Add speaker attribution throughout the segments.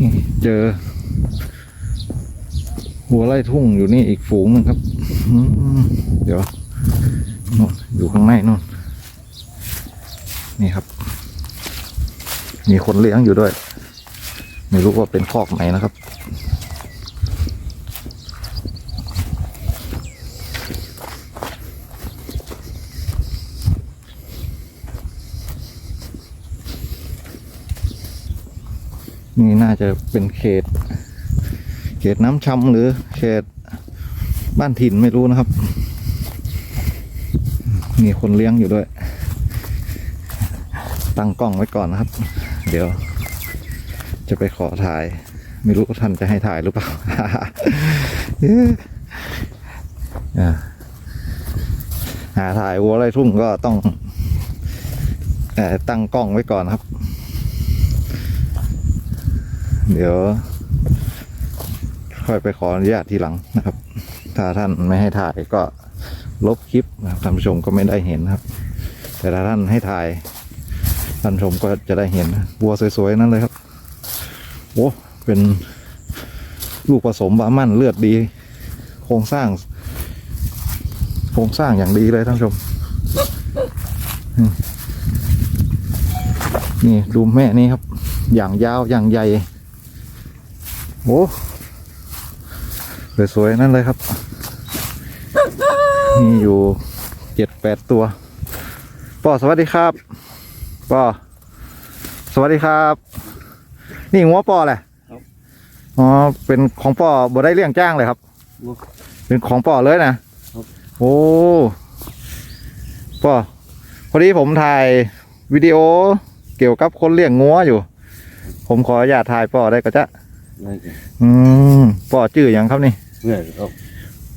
Speaker 1: นี่เจอ หัวไล่ทุ่งอยู่นี่อีกฝูงหนึงครับเดี๋ยวนู่นอยู่ข้างในนู่น นี่ครับ มีคนเลี้ยงอยู่ด้วย ไม่รู้ว่าเป็นคอกไหนนะครับ นี่น่าจะเป็นเขต เขตน้ำช้ำหรือเขตบ้านถิ่นไม่รู้นะครับ มีคนเลี้ยงอยู่ด้วย ตั้งกล้องไว้ก่อนนะครับ เดี๋ยว จะไปขอถ่าย ไม่รู้ท่านจะให้ถ่ายหรือเปล่าหาถ่ายวัวไรทุ่งก็ต้องตั้งกล้องไว้ก่อนครับ เดี๋ยว ค่อยไปขออนุญาตทีหลังนะครับ ถ้าท่านไม่ให้ถ่ายก็ลบคลิปนะครับท่านผู้ชมก็ไม่ได้เห็นนะครับ แต่ถ้าท่านให้ถ่ายท่านชมก็จะได้เห็นวัวสวยๆนั่นเลยครับโอ้เป็นลูกผสมบามันเลือดดี โครงสร้าง โครงสร้างอย่างดีเลยท่านชมอืมนี่ดูแม่นี่ครับ อย่างยาวอย่างใหญ่ โอ้สวยๆนั่นเลยครับ มีอยู่เจ็ดแปดตัวป่อสวัสดีครับป่อสวัสดีครับ นี่งัวป่อแหละ
Speaker 2: ครับ
Speaker 1: อ๋อเป็นของป่อบ่ได้เลี้ยงจ้างเลยครับ
Speaker 2: บ่
Speaker 1: เป็นของป่อเลยนะครับโอ้ป่อพอดีผมถ่ายวิดีโอเกี่ยวกับคนเลี้ยงงัวอยู่ ผมขออนุญาตถ่ายป่อได้ก็จะ
Speaker 2: ได้จ้ะ
Speaker 1: อืมป่อจื่ออย่างครับนี่
Speaker 2: เพื่อนครับ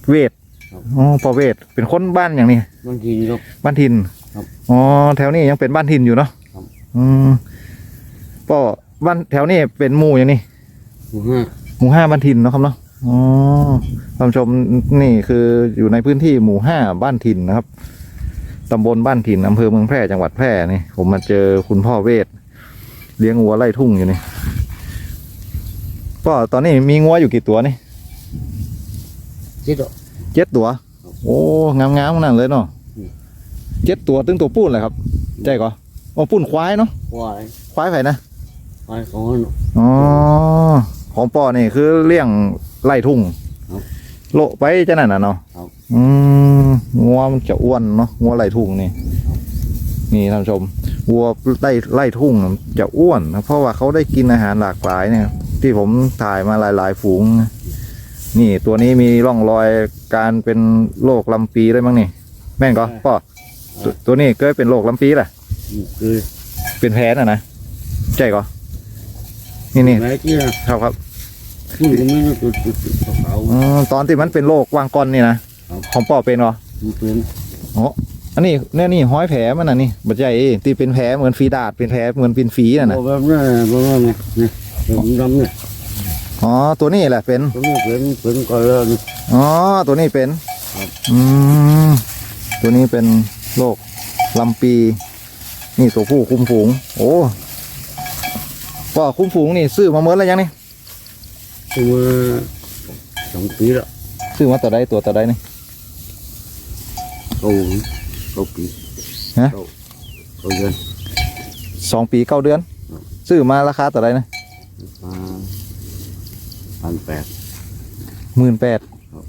Speaker 1: เวท
Speaker 2: ครับ
Speaker 1: อ๋อป่อเวทเป็นคนบ้านอย่างนี้
Speaker 2: บางทีครับ
Speaker 1: บ้านทิน
Speaker 2: ครับ
Speaker 1: อ๋อ แถวนี้ยังเป็นบ้านทินอยู่เนาะ
Speaker 2: ครับ
Speaker 1: อืมป่อบ้านแถวนี้เป็นหมู่อย่างนี้
Speaker 2: หมู่ห้า
Speaker 1: หมู่ห้าบ้านทินเนาะครับเนาะ อ๋อท่านผู้ชมนี่คืออยู่ในพื้นที่หมู่ห้าบ้านทินนะครับ ตำบลบ้านถิ่นอำเภอเมืองแพร่จังหวัดแพร่นี่ ผมมาเจอคุณพ่อเวทเลี้ยงวัวไล่ทุ่งอยู่นี่ ก็ตอนนี้มีงัวอยู่กี่ตัวนี่
Speaker 2: เจ็ดดอก
Speaker 1: เจ็ดตัว โอ้งามๆนั่นเลยเนาะ
Speaker 2: อืม
Speaker 1: เจ็ดตัวตึงตัวปุ้นเลยครับใช่ก่ออ๋อปุ้นควายเนาะ
Speaker 2: ควาย
Speaker 1: ควายไผ่นะ
Speaker 2: ควายของมัน
Speaker 1: อ๋อของป่อนี่คือเลี้ยงไล่ทุ่ง
Speaker 2: ครับ
Speaker 1: โละไปจะนั่นน่ะเนาะ
Speaker 2: ครับ
Speaker 1: อืมงัวมันจะอ้วนเนาะงัวไล่ทุ่งนี่ นี่ท่านผู้ชมวัวไล่ไล่ทุ่งจะอ้วนนะเพราะว่าเขาได้กินอาหารหลากหลายเนี่ย ที่ผมถ่ายมาหลาย ๆ ฝูงนะนี่ตัวนี้มีร่องรอยการเป็นโรคลำปีด้วยมั้งนี่ แม่นก็พ่อตัวตัวนี้ก็เป็นโรคลำปีแหละ
Speaker 2: นี่คือ
Speaker 1: เป็นแพ้น่ะนะใช่ก็นี่นี่
Speaker 2: แม่ที่นะครับ
Speaker 1: ครับ
Speaker 2: ขึ้นก็ไม่รู้จุดจุดจุดเขา
Speaker 1: อืมตอนที่มันเป็นโรควางกอนนี่นะครับของป่อเป็นเหรอ
Speaker 2: มันเป็น
Speaker 1: อ๋ออันนี้เนี่ยนี่ห้อยแผลมันน่ะนี่บัจใจที่เป็นแผลเหมือนฝีดาดเป็นแผลเหมือนเป็นฝีน่ะนะ
Speaker 2: โอ้แบบนี้แบบนี้นี่นี่เป็นดำเนี่ย
Speaker 1: อ๋อตัวนี้แหละเป็น
Speaker 2: ตัวนี้เป็นเป็นก็แล้วนี่
Speaker 1: อ๋อตัวนี้เป็น
Speaker 2: ครับ
Speaker 1: อืมตัวนี้เป็นโรคลำปี นี่ตัวผู้คุมฝูง โอ้ก็คุมฝูงนี่ซื้อมาเมื่อแล้วยังนี่
Speaker 2: ตัวสองปีแล้ว
Speaker 1: ซื้อมาตัวใดตัวตัวใดนี่
Speaker 2: เขาเขาปี
Speaker 1: ฮะ
Speaker 2: เขาเขาเดิน
Speaker 1: สองปีเก้าเดือน
Speaker 2: ครับ
Speaker 1: ซื้อมาราคาตัวใดนะ
Speaker 2: มาพันแปด
Speaker 1: หมื่นแปด
Speaker 2: ครับ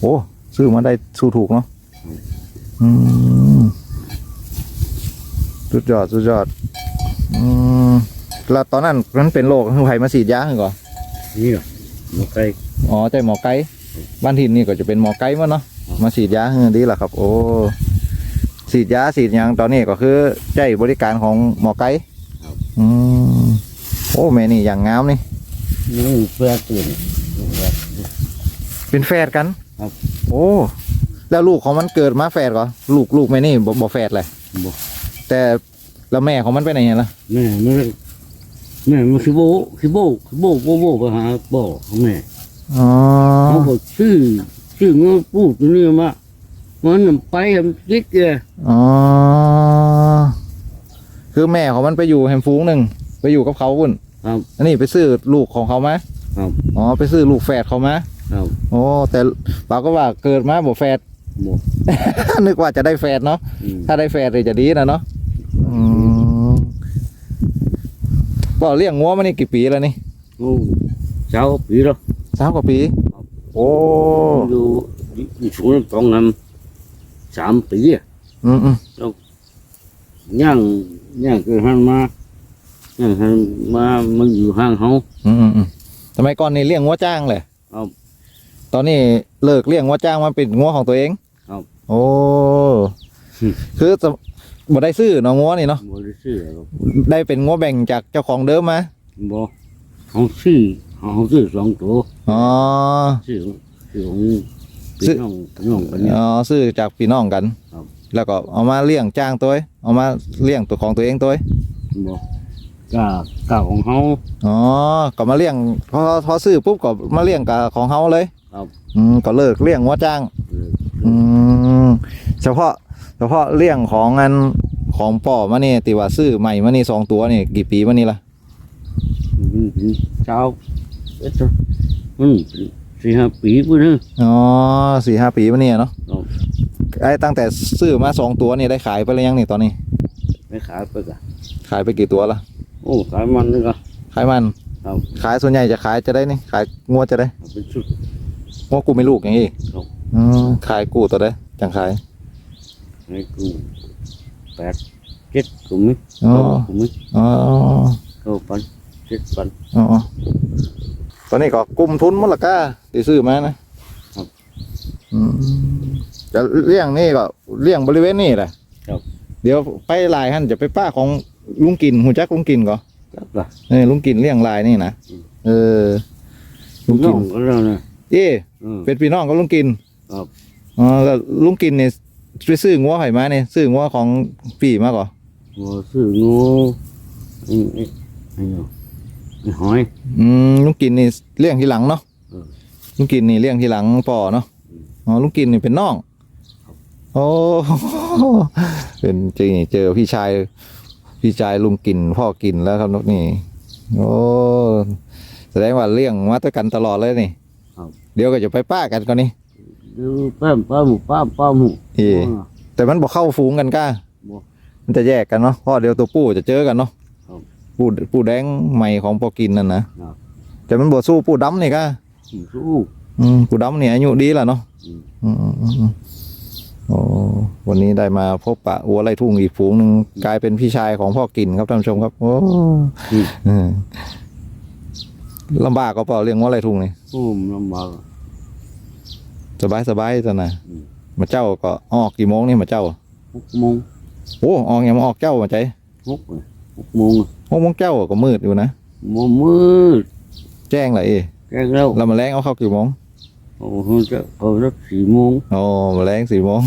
Speaker 1: โอ้ซื้อมาได้สู้ถูกเนาะ
Speaker 2: อืม
Speaker 1: อืมสุดยอดสุดยอดอืมแล้วตอนนั้นมันเป็นโรคคือไผ่มาฉีดยาให้ก่อน
Speaker 2: นี่เหรอหมาไก่
Speaker 1: อ๋อใจหมอไก่บ้านถิ่นนี่ก็จะเป็นหมอไก่มั้งเนาะ
Speaker 2: ครับ
Speaker 1: มาฉีดยาเออดีแหละครับ โอ้ฉีดยาฉีดหยังตอนนี้ก็คือใจบริการของหมอไก่อืม โอ้แม่นี่อย่างงามนี่
Speaker 2: นี่เพื่อตื่นแบบ
Speaker 1: เป็นแฝดกัน
Speaker 2: ครับ
Speaker 1: โอ้ แล้วลูกของมันเกิดมาแฝดก่อลูกลูกแม่นี่บ่บ่แฝดเลย
Speaker 2: บอก
Speaker 1: แต่แล้วแม่ของมันไปไหนล่ะ
Speaker 2: แม่ไม่ได้แม่มันคือโบคือโบคือโบโบโบไปหาบ่อของแม่
Speaker 1: อ๋อ
Speaker 2: เขาบอกชื่อชื่อเงาปูตัวนี้มามันนำไปทำกิ๊กเลย
Speaker 1: อ๋อคือแม่ของมันไปอยู่แฮมฟูงหนึ่ง ไปอยู่กับเขาพุ่น
Speaker 2: ครับ
Speaker 1: อันนี้ไปซื้อลูกของเขามา
Speaker 2: ครับ
Speaker 1: อ๋อไปซื้อลูกแฝดเขามา
Speaker 2: ครับ
Speaker 1: โอ้แต่ป้าก็ว่าเกิดมาบ่แฝด
Speaker 2: หมด
Speaker 1: นึกว่าจะได้แฝดเนาะ
Speaker 2: อืม
Speaker 1: ถ้าได้แฝดเลยจะดีนะเนาะอืมก็เลี้ยงงัวมานี่กี่ปีแล้วนี่
Speaker 2: โอ้เจ้าปีแล้ว
Speaker 1: สามกว่าปี โอ้
Speaker 2: อยู่อยู่สูงตรงนั้นสามปีอะ
Speaker 1: อืมอืม
Speaker 2: ย่างย่างเกิดหันมา ย่างหันมามันอยู่ห่างเขา
Speaker 1: อืมอืมอืมสมัยก่อนนี่เลี้ยงงัวจ้างเลย
Speaker 2: ครับ
Speaker 1: ตอนนี้เลิกเลี้ยงงัวจ้างมาเป็นงัวของตัวเอง
Speaker 2: ครับ
Speaker 1: โอ้
Speaker 2: อืม
Speaker 1: คือจะบ่ได้ซื้อเนาะงัวนี่เนาะ
Speaker 2: บริสุทธิ์ครับ
Speaker 1: ได้เป็นงัวแบ่งจากเจ้าของเดิมมา
Speaker 2: บ่เขาซื้อเขาซื้อสองตัว
Speaker 1: อ๋อ
Speaker 2: ซื้อซื้อของพี่น้องพี่น้องกันเนี่ย
Speaker 1: อ๋อซื้อจากพี่น้องกัน
Speaker 2: ครับ
Speaker 1: แล้วก็เอามาเลี้ยงจ้างตัวเองเอามาเลี้ยงตัวของตัวเองตัวเอง
Speaker 2: บ่ กาก้าของเขา
Speaker 1: อ๋อก็มาเลี้ยงพอพอซื้อปุ๊บก็มาเลี้ยงกับของเฮาเลย
Speaker 2: ครับ
Speaker 1: อืมก็เลิกเลี้ยงงัวจ้าง อืมเฉพาะ เฉพาะเลี้ยงของอันของป่อมานี่ติว่าซื้อใหม่มานี่สองตัวนี่กี่ปีมานี่ละ
Speaker 2: มันเป็นเจ้าเอ๊ะจ้ะมันเป็นสี่ห้าปีปุ่นนึง
Speaker 1: อ๋อสี่ห้าปีมานี่อะเนาะ
Speaker 2: ครับ
Speaker 1: ไอ้ตั้งแต่ซื้อมาสองตัวนี่ได้ขายไปแล้วยังนี่ตอนนี้
Speaker 2: ไปขายไปกะ
Speaker 1: ขายไปกี่ตัวละ
Speaker 2: โอ้ขายมันนึงอะ
Speaker 1: ขายมัน
Speaker 2: ครับ
Speaker 1: ขายส่วนใหญ่จะขายจะได้นี่ ขายงัวจะได้
Speaker 2: เอาเป็นชุด
Speaker 1: งัวกูไม่ลูกอย่างนี้
Speaker 2: ครับ
Speaker 1: อืมขายกูตัวได้จังขาย
Speaker 2: ให้กูแปดเจ็ดกูมิ
Speaker 1: อ๋อ
Speaker 2: กูมิ
Speaker 1: อ๋อ
Speaker 2: เก้าพันเจ็ดพัน
Speaker 1: อ๋อตอนนี้ก็กลุ่มทุนหมดละก้าที่ซื้อมานะครับ อืมจะเลี้ยงนี่ก็เลี้ยงบริเวณนี่แหละ
Speaker 2: ครับ
Speaker 1: เดี๋ยวไปลายหันจะไปป้าของ ลุงกินหูจักลุงกินก็
Speaker 2: ครับล่ะ
Speaker 1: เออลุงกินเลี้ยงลายนี่นะ
Speaker 2: อืม
Speaker 1: เออ ลุง
Speaker 2: น้
Speaker 1: กิ
Speaker 2: อนงก็แล้วนะ
Speaker 1: เอ๊
Speaker 2: อืม
Speaker 1: เป็นพี่น้องกับลุงกิน
Speaker 2: ครับ
Speaker 1: อ๋อแล้วลุงกินเนี่ยไปซื้องัวไห่มาเนี่ยซื้องัวของปีมาก่อ
Speaker 2: หัวซื้องูไอ้ไอ้ไอ้เนาะไอ้หอย
Speaker 1: อืมลุงกินนี่เลี้ยงทีหลังเนาะ
Speaker 2: เออ
Speaker 1: ลุงกินนี่เลี้ยงทีหลังป่อเนาะ
Speaker 2: อืม
Speaker 1: อ๋อลุงกินนี่เป็นน้อง
Speaker 2: ครับ
Speaker 1: โอ้เป็นจริงเจอพี่ชาย พี่ชายลุงกินพ่อกินแล้วครับนกนี่โอ้แสดงว่าเลี้ยงมาด้วยกันตลอดเลยนี่
Speaker 2: ครับ
Speaker 1: เดี๋ยวก็จะไปป้ากันก่อนนี่
Speaker 2: ดูแป้มป้าหมูป้าป้าหมู
Speaker 1: เอ๊ะแต่มันบอกเข้าฝูงกันก้า
Speaker 2: บ่
Speaker 1: มันจะแยกกันเนาะเพราะเดี๋ยวตัวปู่จะเจอกันเนาะ
Speaker 2: ครับ
Speaker 1: ปู่ปู่แดงใหม่ของพอกินนั่นนะครับ แต่มันบวสู้ปู่ดำนี่ก้า
Speaker 2: สู้
Speaker 1: อืมปู่ดำเนี่ยอายุดีแล้วเนาะ
Speaker 2: อืม
Speaker 1: อืมอืมอืมอืม โอ้วันนี้ได้มาพบปะวัวไล่ทุ่งอีกฝูงหนึ่งกลายเป็นพี่ชายของพ่อกินครับท่านผู้ชมครับ โอ้
Speaker 2: อืม
Speaker 1: เออลำบากก็เปล่าเลี้ยงวัวไล่ทุ่งนี่
Speaker 2: โอ้มันลำบาก
Speaker 1: สบายสบายจ้ะนะ
Speaker 2: อืม
Speaker 1: มาเจ้าก็ออกกี่โมงนี่มาเจ้า
Speaker 2: หกโมง
Speaker 1: โอ้ออกยังมาออกเจ้ามาใจ
Speaker 2: หกเลยหกโมงอะ
Speaker 1: หกโมงเจ้าก็มืดอยู่นะ
Speaker 2: โมงมืด
Speaker 1: แจ้งเลยเอ้
Speaker 2: แกแล้ว
Speaker 1: เรามาแรงเอาเข้ากี่โมง
Speaker 2: โอ้โหจะเอาสักสี่โมง
Speaker 1: โอ้มาแรงสี่โมง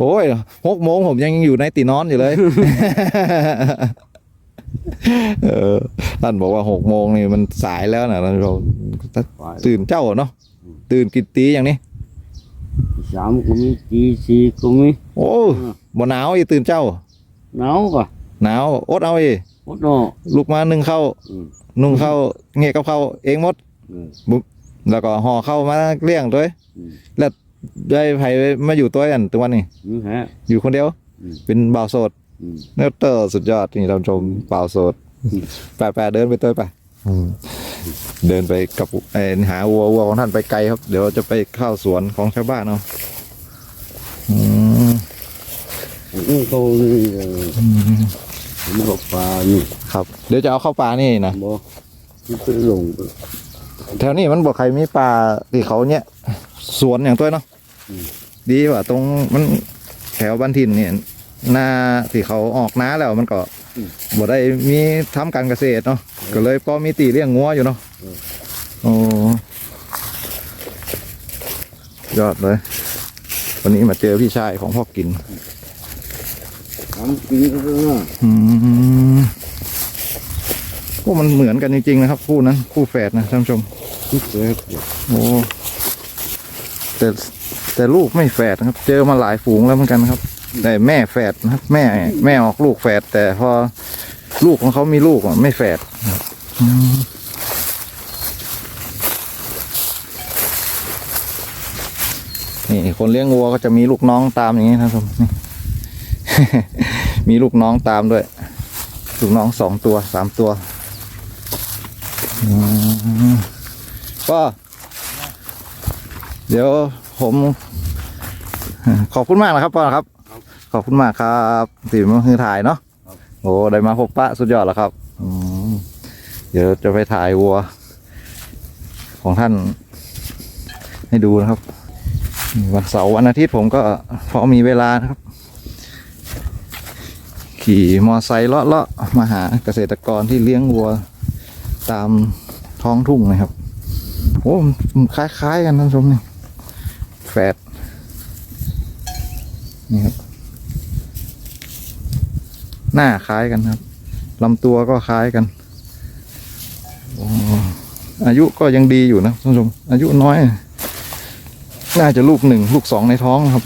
Speaker 1: โอ้ยหกโมงผมยังอยู่ในตีนอนอยู่เลย เออท่านบอกว่าหกโมงนี่มันสายแล้วนะท่านผู้ชม
Speaker 2: ไป
Speaker 1: ตื่นเจ้าเนาะตื่นกี่ตีอย่างนี้
Speaker 2: สามก็มีตีสี่ก็มี
Speaker 1: โอ้บ่หนาวอีตื่นเจ้า
Speaker 2: หนาวป่ะ
Speaker 1: หนาวอดเอาอี
Speaker 2: หมดเนาะ
Speaker 1: ลุกมานึ่งข้าว
Speaker 2: อืม
Speaker 1: นุ่งข้าวเงี้ยกับข้าวเองหมด
Speaker 2: อืม
Speaker 1: แล้วก็ห่อข้าวมาเลี้ยงด้วย
Speaker 2: อืม
Speaker 1: ได้ไผมาอยู่ตัวอันตัวนี้
Speaker 2: นี่ฮะ
Speaker 1: อยู่คนเดียว
Speaker 2: อืม
Speaker 1: เป็นบ่าวโสด
Speaker 2: อืม
Speaker 1: เนเตอร์สุดยอดนี่เราชมบ่าวโสด
Speaker 2: อืม
Speaker 1: แปะแปะเดินไปตัวไปเดินไปกับเอ่อหาวัววัวของท่านไปไกลครับ เดี๋ยวจะไปเข้าสวนของชาวบ้านเอาอืม
Speaker 2: นี่เขานี่เออมันบอกปลานี่
Speaker 1: ครับ เดี๋ยวจะเอาเข้าป่านี่นะ
Speaker 2: บ่ที่ไปลงไป
Speaker 1: แถวนี้มันบอกใครมีป่าที่เขาเนี่ยสวนอย่างตัวเนาะ
Speaker 2: อืม
Speaker 1: ดีว่าตรงมันแถวบ้านถิ่นเนี่ยหน้าที่เขาออกน้าแล้วมันก็บ่ได้มีทำการเกษตรเนาะก็เลยพอมีตีเลี้ยงงัวอยู่เนาะโอ้ยอดเลย วันนี้มาเจอพี่ชายของพ่อกิน
Speaker 2: ทำปีก็ได้
Speaker 1: อืม พวกมันเหมือนกันจริงๆนะครับ คู่นั้นคู่แฝดนะท่านผู้ชม
Speaker 2: ที่เกิด
Speaker 1: โอ้แต่แต่ลูกไม่แฝดนะครับ เจอมาหลายฝูงแล้วเหมือนกันนะครับ แต่แม่แฝดนะครับ แม่ แม่ออกลูกแฝดแต่พอลูกของเขามีลูกอะไม่แฝดนะครับอืมนี่คนเลี้ยงวัวก็จะมีลูกน้องตามอย่างนี้นะครับผมนี่มีลูกน้องตามด้วย ลูกน้องสองตัวสามตัวอืม ก็ เดี๋ยวผมขอบคุณมากนะครับพ่อครับ ขอบคุณมากครับที่มาคือถ่ายเนาะโอ้ได้มาพบปะสุดยอดแล้วครับเดี๋ยวจะไปถ่ายวัว ของท่าน ให้ดูนะครับ วันเสาร์วันอาทิตย์ผมก็พอมีเวลานะครับ ขี่มอไซค์เลาะๆมาหาเกษตรกรที่เลี้ยงวัว ตามท้องทุ่งนะครับโอ้คล้ายๆกันท่านผู้ชมนี่แฝดนี่ครับหน้าคล้ายกันครับลำตัวก็คล้ายกันโอ้อายุก็ยังดีอยู่นะท่านผู้ชมอายุน้อย น่าจะลูกหนึ่งลูกสองในท้องนะครับ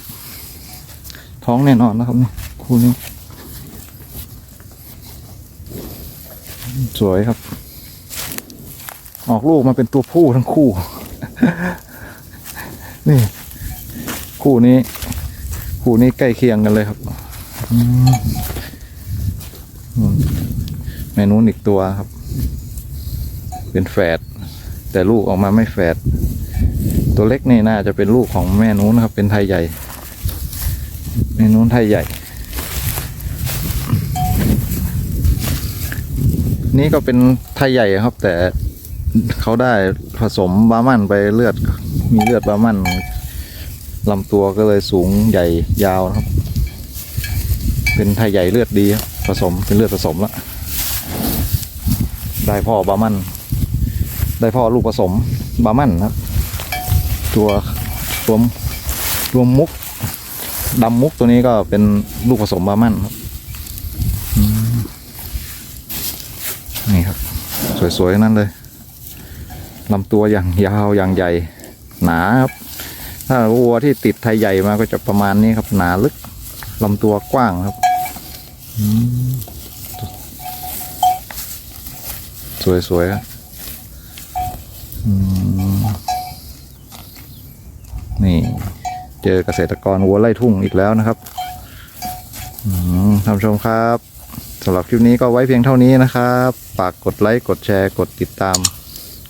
Speaker 1: ท้องแน่นอนนะครับนี่คู่นี้สวยครับ ออกลูกมาเป็นตัวผู้ทั้งคู่ นี่ คู่นี้ คู่นี้ใกล้เคียงกันเลยครับแม่นู้นอีกตัวครับ เป็นแฝดแต่ลูกออกมาไม่แฝดตัวเล็กนี่น่าจะเป็นลูกของแม่นู้นครับ เป็นไทยใหญ่ แม่นู้นไทยใหญ่ นี่ก็เป็นไทยใหญ่ครับ แต่ เขาได้ผสมบามันไปเลือด มีเลือดบามันลำตัวก็เลยสูงใหญ่ยาวครับ เป็นไทยใหญ่เลือดดีครับผสมเป็นเลือดผสมแล้วได้พ่อบามันได้พ่อลูกผสมบามันนครับ ตัวตัวตัวมมุกดำมุกตัวนี้ก็เป็นลูกผสมบามันครับนี่ครับ สวยๆนั้นเลย ลำตัวอย่างยาวอย่างใหญ่หนาครับถ้าวัวที่ติดไทยใหญ่มาก็จะประมาณนี้ครับ หนาลึกลำตัวกว้างครับสวยๆครับนี่ เจอเกษตรกรวัวไล่ทุ่งอีกแล้วนะครับท่านชมครับสำหรับคลิปนี้ก็ไว้เพียงเท่านี้นะครับฝากกดไลค์ กดแชร์ กดติดตาม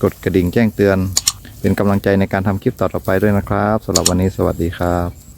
Speaker 1: กดกระดิ่งแจ้งเตือน เป็นกำลังใจในการทำคลิปต่อๆไปด้วยนะครับสำหรับวันนี้สวัสดีครับ